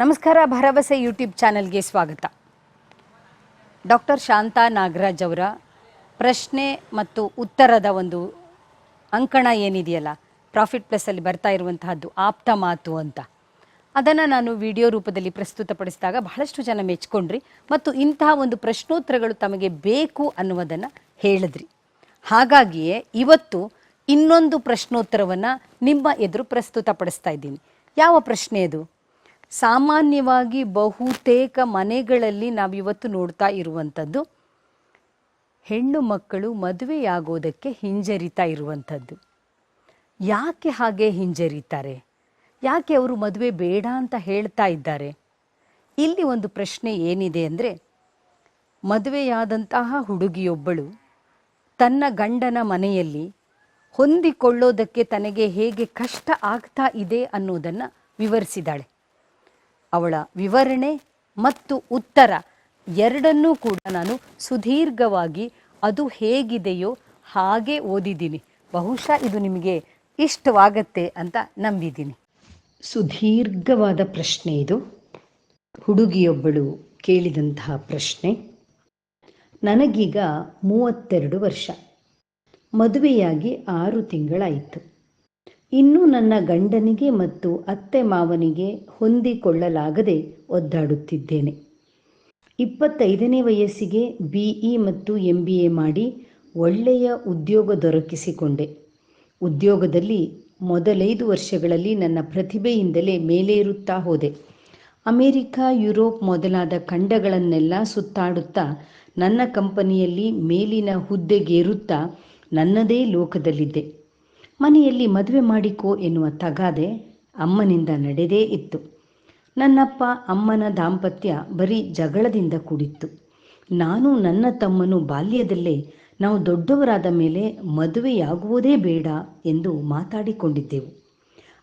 ನಮಸ್ಕಾರ, ಭರವಸೆ ಯೂಟ್ಯೂಬ್ ಚಾನೆಲ್ಗೆ ಸ್ವಾಗತ. ಡಾಕ್ಟರ್ ಶಾಂತಾ ನಾಗರಾಜ್ ಅವರ ಪ್ರಶ್ನೆ ಮತ್ತು ಉತ್ತರದ ಒಂದು ಅಂಕಣ ಏನಿದೆಯಲ್ಲ, ಪ್ರಾಫಿಟ್ ಪ್ಲಸ್ಸಲ್ಲಿ ಬರ್ತಾ ಇರುವಂತಹದ್ದು ಆಪ್ತ ಮಾತು ಅಂತ. ಅದನ್ನು ನಾನು ವಿಡಿಯೋ ರೂಪದಲ್ಲಿ ಪ್ರಸ್ತುತಪಡಿಸಿದಾಗ ಬಹಳಷ್ಟು ಜನ ಮೆಚ್ಕೊಂಡ್ರಿ ಮತ್ತು ಇಂತಹ ಒಂದು ಪ್ರಶ್ನೋತ್ತರಗಳು ತಮಗೆ ಬೇಕು ಅನ್ನುವುದನ್ನು ಹೇಳಿದ್ರಿ. ಹಾಗಾಗಿಯೇ ಇವತ್ತು ಇನ್ನೊಂದು ಪ್ರಶ್ನೋತ್ತರವನ್ನು ನಿಮ್ಮ ಎದುರು ಪ್ರಸ್ತುತಪಡಿಸ್ತಾ ಇದ್ದೀನಿ. ಯಾವ ಪ್ರಶ್ನೆ ಅದು? ಸಾಮಾನ್ಯವಾಗಿ ಬಹುತೇಕ ಮನೆಗಳಲ್ಲಿ ನಾವಿವತ್ತು ನೋಡ್ತಾ ಇರುವಂಥದ್ದು. ಹೆಣ್ಣು ಮಕ್ಕಳು ಮದುವೆಯಾಗೋದಕ್ಕೆ ಹಿಂಜರಿತಾ ಇರುವಂಥದ್ದು. ಯಾಕೆ ಹಾಗೆ ಹಿಂಜರಿತಾರೆ? ಯಾಕೆ ಅವರು ಮದುವೆ ಬೇಡ ಅಂತ ಹೇಳ್ತಾ ಇದ್ದಾರೆ? ಇಲ್ಲಿ ಒಂದು ಪ್ರಶ್ನೆ ಏನಿದೆ ಅಂದರೆ, ಮದುವೆಯಾದಂತಹ ಹುಡುಗಿಯೊಬ್ಬಳು ತನ್ನ ಗಂಡನ ಮನೆಯಲ್ಲಿ ಹೊಂದಿಕೊಳ್ಳೋದಕ್ಕೆ ತನಗೆ ಹೇಗೆ ಕಷ್ಟ ಆಗ್ತಾ ಇದೆ ಅನ್ನೋದನ್ನು ವಿವರಿಸಿದಾಳೆ. ಅವಳ ವಿವರಣೆ ಮತ್ತು ಉತ್ತರ ಎರಡನ್ನೂ ಕೂಡ ನಾನು ಸುದೀರ್ಘವಾಗಿ ಅದು ಹೇಗಿದೆಯೋ ಹಾಗೆ ಓದಿದ್ದೀನಿ. ಬಹುಶಃ ಇದು ನಿಮಗೆ ಇಷ್ಟವಾಗತ್ತೆ ಅಂತ ನಂಬಿದ್ದೀನಿ. ಸುದೀರ್ಘವಾದ ಪ್ರಶ್ನೆ ಇದು. ಹುಡುಗಿಯೊಬ್ಬಳು ಕೇಳಿದಂತಹ ಪ್ರಶ್ನೆ. ನನಗೀಗ ಮೂವತ್ತೆರಡು ವರ್ಷ. ಮದುವೆಯಾಗಿ ಆರು ತಿಂಗಳಾಯಿತು. ಇನ್ನೂ ನನ್ನ ಗಂಡನಿಗೆ ಮತ್ತು ಅತ್ತೆ ಮಾವನಿಗೆ ಹೊಂದಿಕೊಳ್ಳಲಾಗದೆ ಒದ್ದಾಡುತ್ತಿದ್ದೇನೆ. ಇಪ್ಪತ್ತೈದನೇ ವಯಸ್ಸಿಗೆ ಬಿ ಇ ಮತ್ತು ಎಂ ಎ ಮಾಡಿ ಒಳ್ಳೆಯ ಉದ್ಯೋಗ ದೊರಕಿಸಿಕೊಂಡೆ. ಉದ್ಯೋಗದಲ್ಲಿ ಮೊದಲೈದು ವರ್ಷಗಳಲ್ಲಿ ನನ್ನ ಪ್ರತಿಭೆಯಿಂದಲೇ ಮೇಲೇರುತ್ತಾ ಹೋದೆ. ಅಮೆರಿಕ, ಯುರೋಪ್ ಮೊದಲಾದ ಖಂಡಗಳನ್ನೆಲ್ಲ ಸುತ್ತಾಡುತ್ತಾ ನನ್ನ ಕಂಪನಿಯಲ್ಲಿ ಮೇಲಿನ ಹುದ್ದೆಗೇರುತ್ತಾ ನನ್ನದೇ ಲೋಕದಲ್ಲಿದ್ದೆ. ಮನೆಯಲ್ಲಿ ಮದುವೆ ಮಾಡಿಕೋ ಎನ್ನುವ ತಗಾದೆ ಅಮ್ಮನಿಂದ ನಡೆದೇ ಇತ್ತು. ನನ್ನಪ್ಪ ಅಮ್ಮನ ದಾಂಪತ್ಯ ಬರೀ ಜಗಳದಿಂದ ಕೂಡಿತ್ತು. ನಾನು ನನ್ನ ತಮ್ಮನು ಬಾಲ್ಯದಲ್ಲೇ ನಾವು ದೊಡ್ಡವರಾದ ಮೇಲೆ ಮದುವೆಯಾಗುವುದೇ ಬೇಡ ಎಂದು ಮಾತಾಡಿಕೊಂಡಿದ್ದೆವು.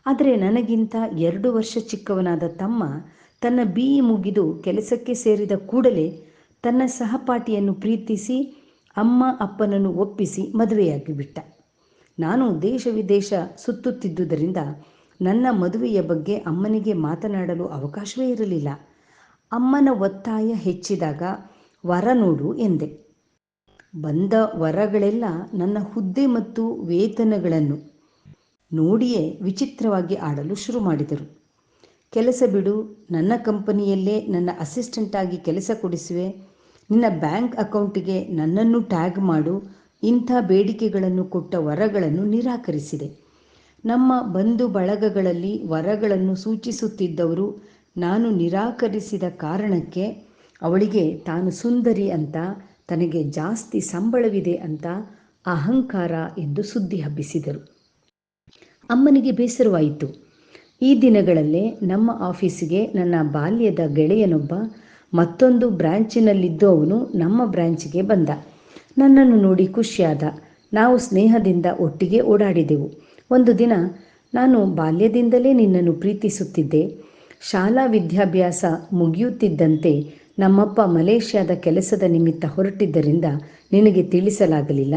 ಆದರೆ ನನಗಿಂತ ಎರಡು ವರ್ಷ ಚಿಕ್ಕವನಾದ ತಮ್ಮ ತನ್ನ ಬಿ ಇ ಮುಗಿದು ಕೆಲಸಕ್ಕೆ ಸೇರಿದ ಕೂಡಲೇ ತನ್ನ ಸಹಪಾಠಿಯನ್ನು ಪ್ರೀತಿಸಿ ಅಮ್ಮ ಅಪ್ಪನನ್ನು ಒಪ್ಪಿಸಿ ಮದುವೆಯಾಗಿಬಿಟ್ಟ. ನಾನು ದೇಶ ವಿದೇಶ ಸುತ್ತುತ್ತಿದ್ದುದರಿಂದ ನನ್ನ ಮದುವೆಯ ಬಗ್ಗೆ ಅಮ್ಮನಿಗೆ ಮಾತನಾಡಲು ಅವಕಾಶವೇ ಇರಲಿಲ್ಲ. ಅಮ್ಮನ ಒತ್ತಾಯ ಹೆಚ್ಚಿದಾಗ, ವರ ನೋಡು ಎಂದೆ. ಬಂದ ವರಗಳೆಲ್ಲ ನನ್ನ ಹುದ್ದೆ ಮತ್ತು ವೇತನಗಳನ್ನು ನೋಡಿಯೇ ವಿಚಿತ್ರವಾಗಿ ಆಡಲು ಶುರು ಮಾಡಿದರು. ಕೆಲಸ ಬಿಡು, ನನ್ನ ಕಂಪನಿಯಲ್ಲೇ ನನ್ನ ಅಸಿಸ್ಟೆಂಟಾಗಿ ಕೆಲಸ ಕೊಡಿಸುವೆ. ನಿನ್ನ ಬ್ಯಾಂಕ್ ಅಕೌಂಟಿಗೆ ನನ್ನನ್ನು ಟ್ಯಾಗ್ ಮಾಡು. ಇಂಥ ಬೇಡಿಕೆಗಳನ್ನು ಕೊಟ್ಟ ವರಗಳನ್ನು ನಿರಾಕರಿಸಿದೆ. ನಮ್ಮ ಬಂಧು ಬಳಗಗಳಲ್ಲಿ ವರಗಳನ್ನು ಸೂಚಿಸುತ್ತಿದ್ದವರು ನಾನು ನಿರಾಕರಿಸಿದ ಕಾರಣಕ್ಕೆ ಅವಳಿಗೆ ತಾನು ಸುಂದರಿ ಅಂತ, ತನಗೆ ಜಾಸ್ತಿ ಸಂಬಳವಿದೆ ಅಂತ ಅಹಂಕಾರ ಎಂದು ಸುದ್ದಿ ಹಬ್ಬಿಸಿದರು. ಅಮ್ಮನಿಗೆ ಬೇಸರವಾಯಿತು. ಈ ದಿನಗಳಲ್ಲೇ ನಮ್ಮ ಆಫೀಸಿಗೆ ನನ್ನ ಬಾಲ್ಯದ ಗೆಳೆಯನೊಬ್ಬ, ಮತ್ತೊಂದು ಬ್ರಾಂಚಿನಲ್ಲಿದ್ದು ಅವನು ನಮ್ಮ ಬ್ರಾಂಚಿಗೆ ಬಂದ. ನನ್ನನ್ನು ನೋಡಿ ಖುಷಿಯಾದ. ನಾವು ಸ್ನೇಹದಿಂದ ಒಟ್ಟಿಗೆ ಓಡಾಡಿದೆವು. ಒಂದು ದಿನ ನಾನು ಬಾಲ್ಯದಿಂದಲೇ ನಿನ್ನನ್ನು ಪ್ರೀತಿಸುತ್ತಿದ್ದೆ. ಶಾಲಾ ವಿದ್ಯಾಭ್ಯಾಸ ಮುಗಿಯುತ್ತಿದ್ದಂತೆ ನಮ್ಮಪ್ಪ ಮಲೇಷ್ಯಾದ ಕೆಲಸದ ನಿಮಿತ್ತ ಹೊರಟಿದ್ದರಿಂದ ನಿನಗೆ ತಿಳಿಸಲಾಗಲಿಲ್ಲ.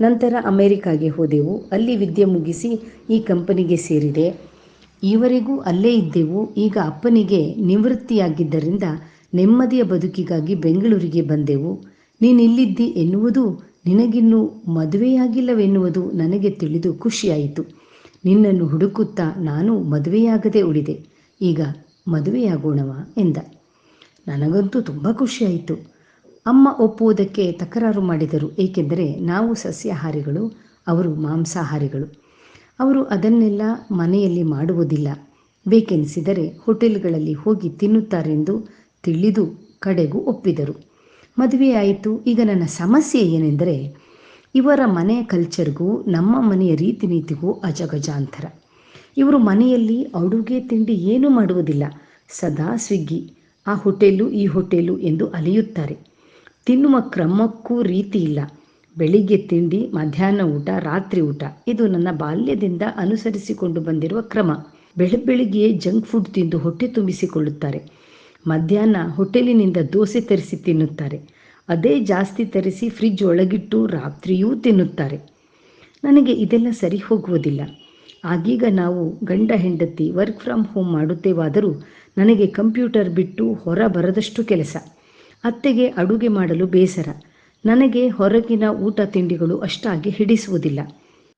ನಂತರ ಅಮೆರಿಕಾಗೆ ಹೋದೆವು. ಅಲ್ಲಿ ವಿದ್ಯೆ ಮುಗಿಸಿ ಈ ಕಂಪನಿಗೆ ಸೇರಿದೆ. ಈವರೆಗೂ ಅಲ್ಲೇ ಇದ್ದೆವು. ಈಗ ಅಪ್ಪನಿಗೆ ನಿವೃತ್ತಿಯಾಗಿದ್ದರಿಂದ ನೆಮ್ಮದಿಯ ಬದುಕಿಗಾಗಿ ಬೆಂಗಳೂರಿಗೆ ಬಂದೆವು. ನೀನಿಲ್ಲಿದ್ದಿ ಎನ್ನುವುದು ನಿನಗಿನ್ನೂ ಮದುವೆಯಾಗಿಲ್ಲವೆನ್ನುವುದು ನನಗೆ ತಿಳಿದು ಖುಷಿಯಾಯಿತು. ನಿನ್ನನ್ನು ಹುಡುಕುತ್ತಾ ನಾನು ಮದುವೆಯಾಗದೆ ಉಳಿದೆ. ಈಗ ಮದುವೆಯಾಗೋಣವ ಎಂದ. ನನಗಂತೂ ತುಂಬ ಖುಷಿಯಾಯಿತು. ಅಮ್ಮ ಒಪ್ಪುವುದಕ್ಕೆ ತಕರಾರು ಮಾಡಿದರು. ಏಕೆಂದರೆ ನಾವು ಸಸ್ಯಾಹಾರಿಗಳು, ಅವರು ಮಾಂಸಾಹಾರಿಗಳು. ಅವರು ಅದನ್ನೆಲ್ಲ ಮನೆಯಲ್ಲಿ ಮಾಡುವುದಿಲ್ಲ. ಬೇಕೆನಿಸಿದರೆ ಹೋಟೆಲ್ಗಳಲ್ಲಿ ಹೋಗಿ ತಿನ್ನುತ್ತಾರೆಂದು ತಿಳಿದು ಕಡೆಗೂ ಒಪ್ಪಿದರು. ಮದುವೆಯಾಯಿತು. ಈಗ ನನ್ನ ಸಮಸ್ಯೆ ಏನೆಂದರೆ, ಇವರ ಮನೆಯ ಕಲ್ಚರ್ಗೂ, ನಮ್ಮ ಮನೆಯ ರೀತಿ ನೀತಿಗೂ ಅಜಗಜಾಂತರ. ಇವರು ಮನೆಯಲ್ಲಿ ಅಡುಗೆ ತಿಂಡಿ ಏನೂ ಮಾಡುವುದಿಲ್ಲ. ಸದಾ ಸ್ವಿಗ್ಗಿ, ಆ ಹೋಟೆಲು ಈ ಹೋಟೆಲು ಎಂದು ಅಲೆಯುತ್ತಾರೆ. ತಿನ್ನುವ ಕ್ರಮಕ್ಕೂ ರೀತಿ ಇಲ್ಲ. ಬೆಳಿಗ್ಗೆ ತಿಂಡಿ, ಮಧ್ಯಾಹ್ನ ಊಟ, ರಾತ್ರಿ ಊಟ. ಇದು ನನ್ನ ಬಾಲ್ಯದಿಂದ ಅನುಸರಿಸಿಕೊಂಡು ಬಂದಿರುವ ಕ್ರಮ. ಬೆಳ ಬೆಳಿಗ್ಗೆ ಜಂಕ್ ಫುಡ್ ತಿಂದು ಹೊಟ್ಟೆ ತುಂಬಿಸಿಕೊಳ್ಳುತ್ತಾರೆ. ಮಧ್ಯಾಹ್ನ ಹೋಟೆಲಿನಿಂದ ದೋಸೆ ತರಿಸಿ ತಿನ್ನುತ್ತಾರೆ. ಅದೇ ಜಾಸ್ತಿ ತರಿಸಿ ಫ್ರಿಜ್ ಒಳಗಿಟ್ಟು ರಾತ್ರಿಯೂ ತಿನ್ನುತ್ತಾರೆ. ನನಗೆ ಇದೆಲ್ಲ ಸರಿ ಹೋಗುವುದಿಲ್ಲ. ಆಗೀಗ ನಾವು ಗಂಡ ಹೆಂಡತಿ ವರ್ಕ್ ಫ್ರಮ್ ಹೋಮ್ ಮಾಡುತ್ತೇವಾದರೂ ನನಗೆ ಕಂಪ್ಯೂಟರ್ ಬಿಟ್ಟು ಹೊರ ಬರದಷ್ಟು ಕೆಲಸ. ಅತ್ತೆಗೆ ಅಡುಗೆ ಮಾಡಲು ಬೇಸರ. ನನಗೆ ಹೊರಗಿನ ಊಟ ತಿಂಡಿಗಳು ಅಷ್ಟಾಗಿ ಹಿಡಿಸುವುದಿಲ್ಲ.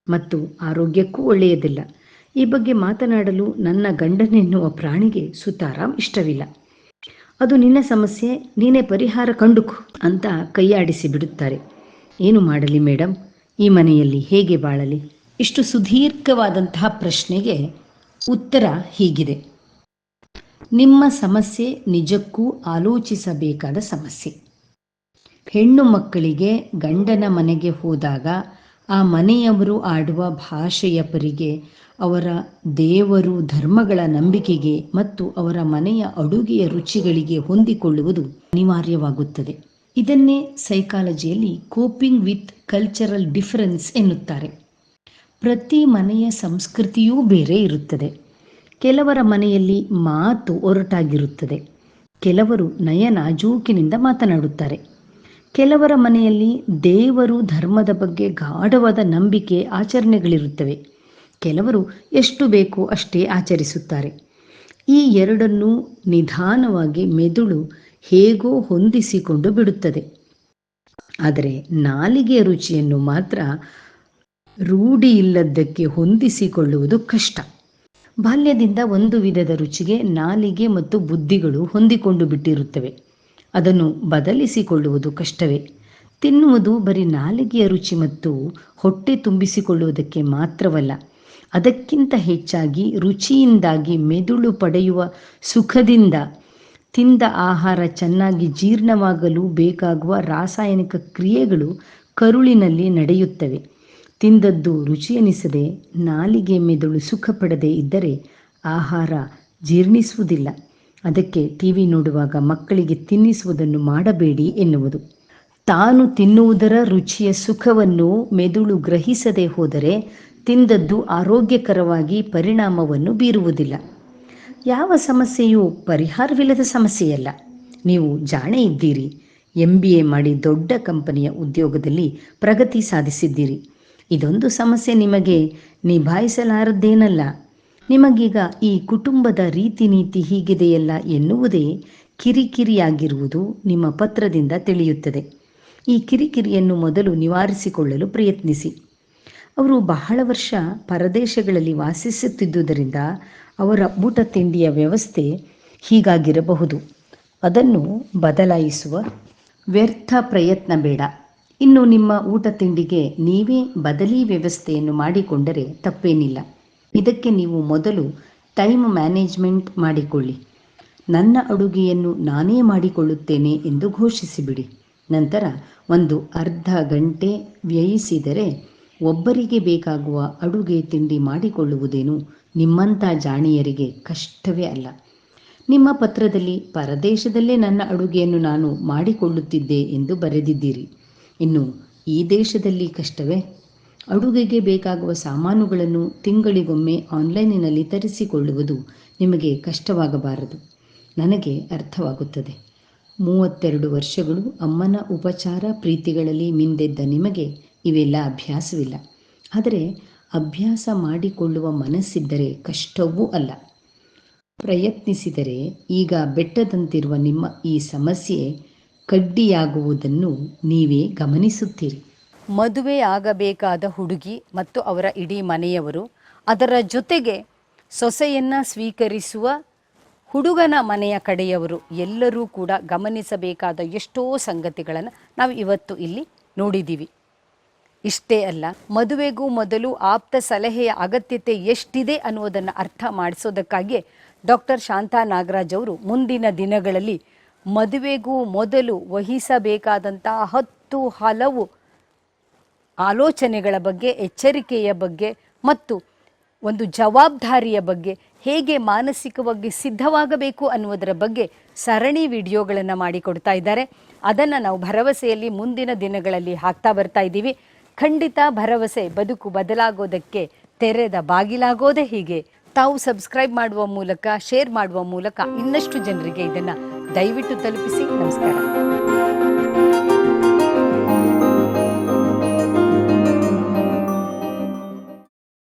ಮತ್ತು ಆರೋಗ್ಯಕ್ಕೂ ಒಳ್ಳೆಯದಿಲ್ಲ. ಈ ಬಗ್ಗೆ ಮಾತನಾಡಲು ನನ್ನ ಗಂಡನೆನ್ನುವ ಪ್ರಾಣಿಗೆ ಸುತಾರಾಮ್ ಇಷ್ಟವಿಲ್ಲ. ಅದು ನಿನ್ನ ಸಮಸ್ಯೆ, ನೀನೇ ಪರಿಹಾರ ಕಂಡುಕು ಅಂತ ಕೈಯಾಡಿಸಿ ಬಿಡುತ್ತಾರೆ. ಏನು ಮಾಡಲಿ ಮೇಡಮ್ ಈ ಮನೆಯಲ್ಲಿ ಹೇಗೆ ಬಾಳಲಿ? ಇಷ್ಟು ಸುದೀರ್ಘವಾದಂತಹ ಪ್ರಶ್ನೆಗೆ ಉತ್ತರ ಹೀಗಿದೆ. ನಿಮ್ಮ ಸಮಸ್ಯೆ ನಿಜಕ್ಕೂ ಆಲೋಚಿಸಬೇಕಾದ ಸಮಸ್ಯೆ. ಹೆಣ್ಣು ಮಕ್ಕಳಿಗೆ ಗಂಡನ ಮನೆಗೆ ಹೋದಾಗ ಆ ಮನೆಯವರು ಆಡುವ ಭಾಷೆಯ ಪರಿಗೆ ಅವರ ದೇವರು ಧರ್ಮಗಳ ನಂಬಿಕೆಗೆ ಮತ್ತು ಅವರ ಮನೆಯ ಅಡುಗೆಯ ರುಚಿಗಳಿಗೆ ಹೊಂದಿಕೊಳ್ಳುವುದು ಅನಿವಾರ್ಯವಾಗುತ್ತದೆ. ಇದನ್ನೇ ಸೈಕಾಲಜಿಯಲ್ಲಿ ಕೋಪಿಂಗ್ ವಿತ್ ಕಲ್ಚರಲ್ ಡಿಫರೆನ್ಸ್ ಎನ್ನುತ್ತಾರೆ. ಪ್ರತಿ ಮನೆಯ ಸಂಸ್ಕೃತಿಯೂ ಬೇರೆ ಇರುತ್ತದೆ. ಕೆಲವರ ಮನೆಯಲ್ಲಿ ಮಾತು ಒರಟಾಗಿರುತ್ತದೆ. ಕೆಲವರು ನಯನಾಜೂಕಿನಿಂದ ಮಾತನಾಡುತ್ತಾರೆ. ಕೆಲವರ ಮನೆಯಲ್ಲಿ ದೇವರು ಧರ್ಮದ ಬಗ್ಗೆ ಗಾಢವಾದ ನಂಬಿಕೆ ಆಚರಣೆಗಳಿರುತ್ತವೆ. ಕೆಲವರು ಎಷ್ಟು ಬೇಕೋ ಅಷ್ಟೇ ಆಚರಿಸುತ್ತಾರೆ. ಈ ಎರಡನ್ನೂ ನಿಧಾನವಾಗಿ ಮೆದುಳು ಹೇಗೋ ಹೊಂದಿಸಿಕೊಂಡು ಬಿಡುತ್ತದೆ. ಆದರೆ ನಾಲಿಗೆಯ ರುಚಿಯನ್ನು ಮಾತ್ರ ರೂಢಿ ಇಲ್ಲದ್ದಕ್ಕೆ ಹೊಂದಿಸಿಕೊಳ್ಳುವುದು ಕಷ್ಟ. ಬಾಲ್ಯದಿಂದ ಒಂದು ವಿಧದ ರುಚಿಗೆ ನಾಲಿಗೆ ಮತ್ತು ಬುದ್ಧಿಗಳು ಹೊಂದಿಕೊಂಡು ಬಿಟ್ಟಿರುತ್ತವೆ. ಅದನ್ನು ಬದಲಿಸಿಕೊಳ್ಳುವುದು ಕಷ್ಟವೇ. ತಿನ್ನುವುದು ಬರೀ ನಾಲಿಗೆಯ ರುಚಿ ಮತ್ತು ಹೊಟ್ಟೆ ತುಂಬಿಸಿಕೊಳ್ಳುವುದಕ್ಕೆ ಮಾತ್ರವಲ್ಲ, ಅದಕ್ಕಿಂತ ಹೆಚ್ಚಾಗಿ ರುಚಿಯಿಂದಾಗಿ ಮೆದುಳು ಪಡೆಯುವ ಸುಖದಿಂದ ತಿಂದ ಆಹಾರ ಚೆನ್ನಾಗಿ ಜೀರ್ಣವಾಗಲು ಬೇಕಾಗುವ ರಾಸಾಯನಿಕ ಕ್ರಿಯೆಗಳು ಕರುಳಿನಲ್ಲಿ ನಡೆಯುತ್ತವೆ. ತಿಂದದ್ದು ರುಚಿಯೆನಿಸದೆ ನಾಲಿಗೆ ಮೆದುಳು ಸುಖ ಪಡದೇ ಇದ್ದರೆ ಆಹಾರ ಜೀರ್ಣಿಸುವುದಿಲ್ಲ. ಅದಕ್ಕೆ ಟಿವಿ ನೋಡುವಾಗ ಮಕ್ಕಳಿಗೆ ತಿನ್ನಿಸುವುದನ್ನು ಮಾಡಬೇಡಿ ಎನ್ನುವುದು. ತಾನು ತಿನ್ನುವುದರ ರುಚಿಯ ಸುಖವನ್ನು ಮೆದುಳು ಗ್ರಹಿಸದೆ ಹೋದರೆ ತಿಂದದ್ದು ಆರೋಗ್ಯಕರವಾಗಿ ಪರಿಣಾಮವನ್ನು ಬೀರುವುದಿಲ್ಲ. ಯಾವ ಸಮಸ್ಯೆಯೂ ಪರಿಹಾರವಿಲ್ಲದ ಸಮಸ್ಯೆಯಲ್ಲ. ನೀವು ಜಾಣೆ ಇದ್ದೀರಿ. ಎಂ ಬಿ ಎ ಮಾಡಿ ದೊಡ್ಡ ಕಂಪನಿಯ ಉದ್ಯೋಗದಲ್ಲಿ ಪ್ರಗತಿ ಸಾಧಿಸಿದ್ದೀರಿ. ಇದೊಂದು ಸಮಸ್ಯೆ ನಿಮಗೆ ನಿಭಾಯಿಸಲಾರದ್ದೇನಲ್ಲ. ನಿಮಗೀಗ ಈ ಕುಟುಂಬದ ರೀತಿ ನೀತಿ ಹೀಗಿದೆಯಲ್ಲ ಎನ್ನುವುದೇ ಕಿರಿಕಿರಿಯಾಗಿರುವುದು ನಿಮ್ಮ ಪತ್ರದಿಂದ ತಿಳಿಯುತ್ತದೆ. ಈ ಕಿರಿಕಿರಿಯನ್ನು ಮೊದಲು ನಿವಾರಿಸಿಕೊಳ್ಳಲು ಪ್ರಯತ್ನಿಸಿ. ಅವರು ಬಹಳ ವರ್ಷ ಪರದೇಶಗಳಲ್ಲಿ ವಾಸಿಸುತ್ತಿದ್ದುದರಿಂದ ಅವರ ಊಟ ತಿಂಡಿಯ ವ್ಯವಸ್ಥೆ ಹೀಗಾಗಿರಬಹುದು. ಅದನ್ನು ಬದಲಾಯಿಸುವ ವ್ಯರ್ಥ ಪ್ರಯತ್ನ ಬೇಡ. ಇನ್ನು ನಿಮ್ಮ ಊಟ ತಿಂಡಿಗೆ ನೀವೇ ಬದಲಿ ವ್ಯವಸ್ಥೆಯನ್ನು ಮಾಡಿಕೊಂಡರೆ ತಪ್ಪೇನಿಲ್ಲ. ಇದಕ್ಕೆ ನೀವು ಮೊದಲು ಟೈಮ್ ಮ್ಯಾನೇಜ್ಮೆಂಟ್ ಮಾಡಿಕೊಳ್ಳಿ. ನನ್ನ ಅಡುಗೆಯನ್ನು ನಾನೇ ಮಾಡಿಕೊಳ್ಳುತ್ತೇನೆ ಎಂದು ಘೋಷಿಸಿಬಿಡಿ. ನಂತರ ಒಂದು ಅರ್ಧ ಗಂಟೆ ವ್ಯಯಿಸಿದರೆ ಒಬ್ಬರಿಗೆ ಬೇಕಾಗುವ ಅಡುಗೆ ತಿಂಡಿ ಮಾಡಿಕೊಳ್ಳುವುದೇನು ನಿಮ್ಮಂಥ ಜಾಣಿಯರಿಗೆ ಕಷ್ಟವೇ ಅಲ್ಲ. ನಿಮ್ಮ ಪತ್ರದಲ್ಲಿ ಪರದೇಶದಲ್ಲೇ ನನ್ನ ಅಡುಗೆಯನ್ನು ನಾನು ಮಾಡಿಕೊಳ್ಳುತ್ತಿದ್ದೆ ಎಂದು ಬರೆದಿದ್ದೀರಿ. ಇನ್ನು ಈ ದೇಶದಲ್ಲಿ ಕಷ್ಟವೇ? ಅಡುಗೆಗೆ ಬೇಕಾಗುವ ಸಾಮಾನುಗಳನ್ನು ತಿಂಗಳಿಗೊಮ್ಮೆ ಆನ್ಲೈನಿನಲ್ಲಿ ತರಿಸಿಕೊಳ್ಳುವುದು ನಿಮಗೆ ಕಷ್ಟವಾಗಬಾರದು. ನನಗೆ ಅರ್ಥವಾಗುತ್ತದೆ. ಮೂವತ್ತೆರಡು ವರ್ಷಗಳು ಅಮ್ಮನ ಉಪಚಾರ ಪ್ರೀತಿಗಳಲ್ಲಿ ಮಿಂದೆದ್ದ ನಿಮಗೆ ಇವೆಲ್ಲ ಅಭ್ಯಾಸವಿಲ್ಲ. ಆದರೆ ಅಭ್ಯಾಸ ಮಾಡಿಕೊಳ್ಳುವ ಮನಸ್ಸಿದ್ದರೆ ಕಷ್ಟವೂ ಅಲ್ಲ. ಪ್ರಯತ್ನಿಸಿದರೆ ಈಗ ಬೆಟ್ಟದಂತಿರುವ ನಿಮ್ಮ ಈ ಸಮಸ್ಯೆ ಕಡ್ಡಿಯಾಗುವುದನ್ನು ನೀವೇ ಗಮನಿಸುತ್ತೀರಿ. ಮದುವೆ ಆಗಬೇಕಾದ ಹುಡುಗಿ ಮತ್ತು ಅವರ ಇಡೀ ಮನೆಯವರು ಅದರ ಜೊತೆಗೆ ಸೊಸೆಯನ್ನು ಸ್ವೀಕರಿಸುವ ಹುಡುಗನ ಮನೆಯ ಕಡೆಯವರು ಎಲ್ಲರೂ ಕೂಡ ಗಮನಿಸಬೇಕಾದ ಎಷ್ಟೋ ಸಂಗತಿಗಳನ್ನು ನಾವು ಇವತ್ತು ಇಲ್ಲಿ ನೋಡಿದ್ದೀವಿ ಇಷ್ಟೇ ಅಲ್ಲ, ಮದುವೆಗೂ ಮೊದಲು ಆಪ್ತ ಸಲಹೆಯ ಅಗತ್ಯತೆ ಎಷ್ಟಿದೆ ಅನ್ನುವುದನ್ನು ಅರ್ಥ ಮಾಡಿಸೋದಕ್ಕಾಗಿಯೇ ಡಾಕ್ಟರ್ ಶಾಂತಾ ನಾಗರಾಜ್ ಅವರು ಮುಂದಿನ ದಿನಗಳಲ್ಲಿ ಮದುವೆಗೂ ಮೊದಲು ವಹಿಸಬೇಕಾದಂತಹ ಹತ್ತು ಹಲವು ಆಲೋಚನೆಗಳ ಬಗ್ಗೆ, ಎಚ್ಚರಿಕೆಯ ಬಗ್ಗೆ ಮತ್ತು ಒಂದು ಜವಾಬ್ದಾರಿಯ ಬಗ್ಗೆ ಹೇಗೆ ಮಾನಸಿಕವಾಗಿ ಸಿದ್ಧವಾಗಬೇಕು ಅನ್ನುವುದರ ಬಗ್ಗೆ ಸರಣಿ ವಿಡಿಯೋಗಳನ್ನು ಮಾಡಿಕೊಡ್ತಾ ಇದ್ದಾರೆ. ಅದನ್ನು ನಾವು ಭರವಸೆಯಲ್ಲಿ ಮುಂದಿನ ದಿನಗಳಲ್ಲಿ ಹಾಕ್ತಾ ಬರ್ತಾ ಇದ್ದೀವಿ. ಖಂಡಿತ ಭರವಸೆ, ಬದುಕು ಬದಲಾಗೋದಕ್ಕೆ ತೆರೆದ ಬಾಗಿಲಾಗೋದೇ ಹೀಗೆ. ತಾವು ಸಬ್ಸ್ಕ್ರೈಬ್ ಮಾಡುವ ಮೂಲಕ, ಶೇರ್ ಮಾಡುವ ಮೂಲಕ ಇನ್ನಷ್ಟು ಜನರಿಗೆ ಇದನ್ನು ದಯವಿಟ್ಟು ತಲುಪಿಸಿ. ನಮಸ್ಕಾರ.